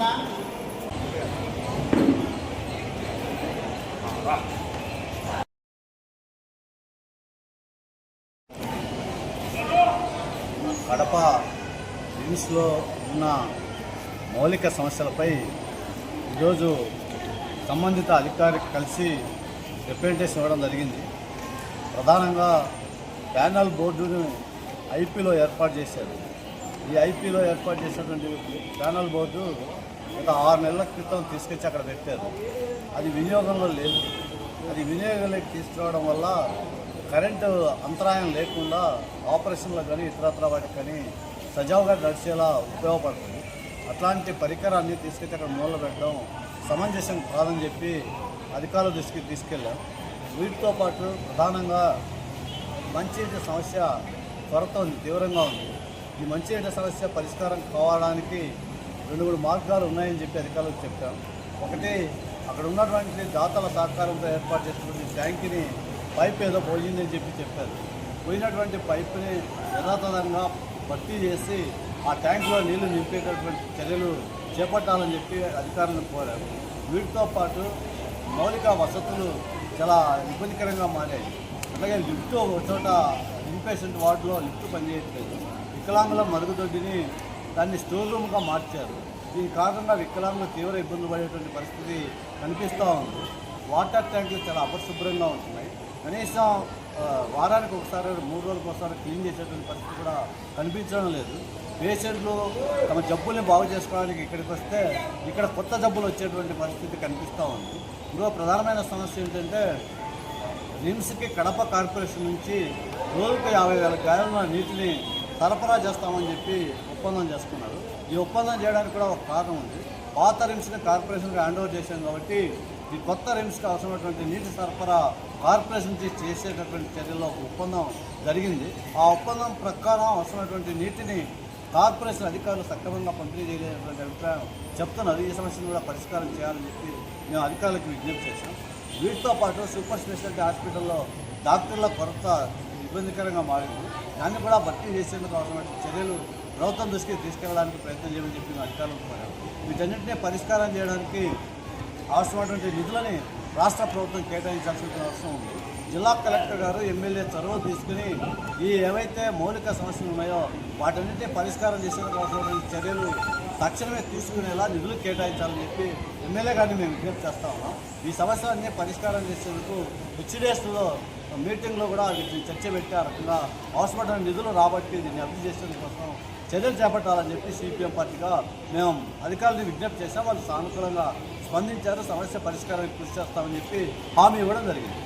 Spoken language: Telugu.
కడప రిమ్స్లో ఉన్న మౌలిక సమస్యలపై ఈరోజు సంబంధిత అధికారికి కలిసి రిప్రజెంటేషన్ ఇవ్వడం జరిగింది. ప్రధానంగా ప్యానల్ బోర్డును ఐపీలో ఏర్పాటు చేశారు. ఈ ఐపీలో ఏర్పాటు చేసినటువంటి ప్యానల్ బోర్డు ఒక ఆరు నెలల క్రితం తీసుకొచ్చి అక్కడ పెట్టారు. అది వినియోగంలో లేదు. అది వినియోగంలోకి తీసుకురావడం వల్ల కరెంటు అంతరాయం లేకుండా ఆపరేషన్లకు కానీ ఇతరత్ర వాటికి కానీ సజావుగా నడిచేలా ఉపయోగపడుతుంది. అట్లాంటి పరికరాన్ని తీసుకొచ్చి అక్కడ మూల పెట్టడం సమంజసం కాదని చెప్పి అధికారుల దృష్టికి తీసుకెళ్ళాం. వీటితో పాటు ప్రధానంగా మంచినీటి సమస్య త్వరతో ఉంది తీవ్రంగా ఉంది. ఈ మంచినీటి సమస్య పరిష్కారం కావడానికి రెండు మూడు మార్గాలు ఉన్నాయని చెప్పి అధికారులకు చెప్పాం ఒకటి అక్కడ ఉన్నటువంటి దాతల సహకారంతో ఏర్పాటు చేసినటువంటి ట్యాంక్ని పైప్ ఏదో పోయిందని చెప్పి చెప్పారు. పోయినటువంటి పైప్ని యథాతథంగా భర్తీ చేసి ఆ ట్యాంకులో నీళ్ళు నింపేటటువంటి చర్యలు చేపట్టాలని చెప్పి అధికారులను కోరారు. వీటితో పాటు మౌలిక వసతులు చాలా ఇబ్బందికరంగా మారాయి. అలాగే లిఫ్ట్ ఒక చోట ఇన్పేషెంట్ వార్డులో లిఫ్ట్ పనిచేయట్లేదు. వికలాంగుల మరుగుదొడ్డిని దాన్ని స్టోర్ రూమ్గా మార్చారు. దీని కారణంగా వికలాంగులు తీవ్ర ఇబ్బందులు పడేటువంటి పరిస్థితి కనిపిస్తూ ఉంది. వాటర్ ట్యాంకులు చాలా అపరిశుభ్రంగా ఉంటున్నాయి. కనీసం వారానికి ఒకసారి మూడు రోజులకు ఒకసారి క్లీన్ చేసేటువంటి పరిస్థితి కూడా కనిపించడం లేదు. పేషెంట్లు తమ జబ్బుల్ని బాగు చేసుకోవడానికి ఇక్కడికి వస్తే ఇక్కడ కొత్త జబ్బులు వచ్చేటువంటి పరిస్థితి కనిపిస్తూ ఉంది. ఇంకో ప్రధానమైన సమస్య ఏంటంటే నిమ్స్కి కడప కార్పొరేషన్ నుంచి రోజుకు యాభై వేల గాయాల నీటిని సరఫరా చేస్తామని చెప్పి ఒప్పందం చేసుకున్నారు. ఈ ఒప్పందం చేయడానికి కూడా ఒక కారణం ఉంది. పాత రిమ్స్ని కార్పొరేషన్కి హ్యాండ్ ఓవర్ చేశాం కాబట్టి ఈ కొత్త రిమ్స్కి అవసరమైనటువంటి నీటి సరఫరా కార్పొరేషన్ చేసేటటువంటి చర్యల్లో ఒక ఒప్పందం జరిగింది. ఆ ఒప్పందం ప్రకారం అవసరమైనటువంటి నీటిని కార్పొరేషన్ అధికారులు సక్రమంగా పంపిణీ చేయలేనటువంటి అభిప్రాయం చెప్తున్నారు. ఈ సమస్యను కూడా పరిష్కారం చేయాలని చెప్పి మేము అధికారులకు విజ్ఞప్తి చేశాం. వీటితో పాటు సూపర్ స్పెషాలిటీ హాస్పిటల్లో డాక్టర్ల కొరత ఇబ్బందికరంగా మారింది. దాన్ని కూడా భర్తీ చేసేందుకు అవసరమైన చర్యలు ప్రభుత్వం దృష్టికి తీసుకెళ్ళడానికి ప్రయత్నం చేయమని చెప్పి అధికారులు కోరారు వీటన్నింటినీ పరిష్కారం చేయడానికి అవసరమైనటువంటి నిధులని రాష్ట్ర ప్రభుత్వం కేటాయించాల్సిన అవసరం ఉంది. జిల్లా కలెక్టర్ గారు ఎమ్మెల్యే చొరవ తీసుకుని ఈ ఏవైతే మౌలిక సమస్యలు ఉన్నాయో వాటన్నిటిని పరిష్కారం చేసేందుకు అవసరమైన చర్యలు తక్షణమే తీసుకునేలా నిధులు కేటాయించాలని చెప్పి ఎమ్మెల్యే గారిని మేము విజ్ఞప్తి చేస్తా ఉన్నాం. ఈ సమస్యలన్నీ పరిష్కారం చేసేందుకు హెచ్డిఎస్లో మీటింగ్లో కూడా వీటిని చర్చ పెట్టి ఆ రకంగా నిధులు రాబట్టి దీన్ని అభివృద్ధి చేసేందుకు కోసం చర్యలు చేపట్టాలని చెప్పి సిపిఎం పార్టీగా మేము అధికారులను విజ్ఞప్తి చేసాం వాళ్ళు సానుకూలంగా స్పందించారు. సమస్య పరిష్కారానికి కృషి చేస్తామని చెప్పి హామీ ఇవ్వడం జరిగింది.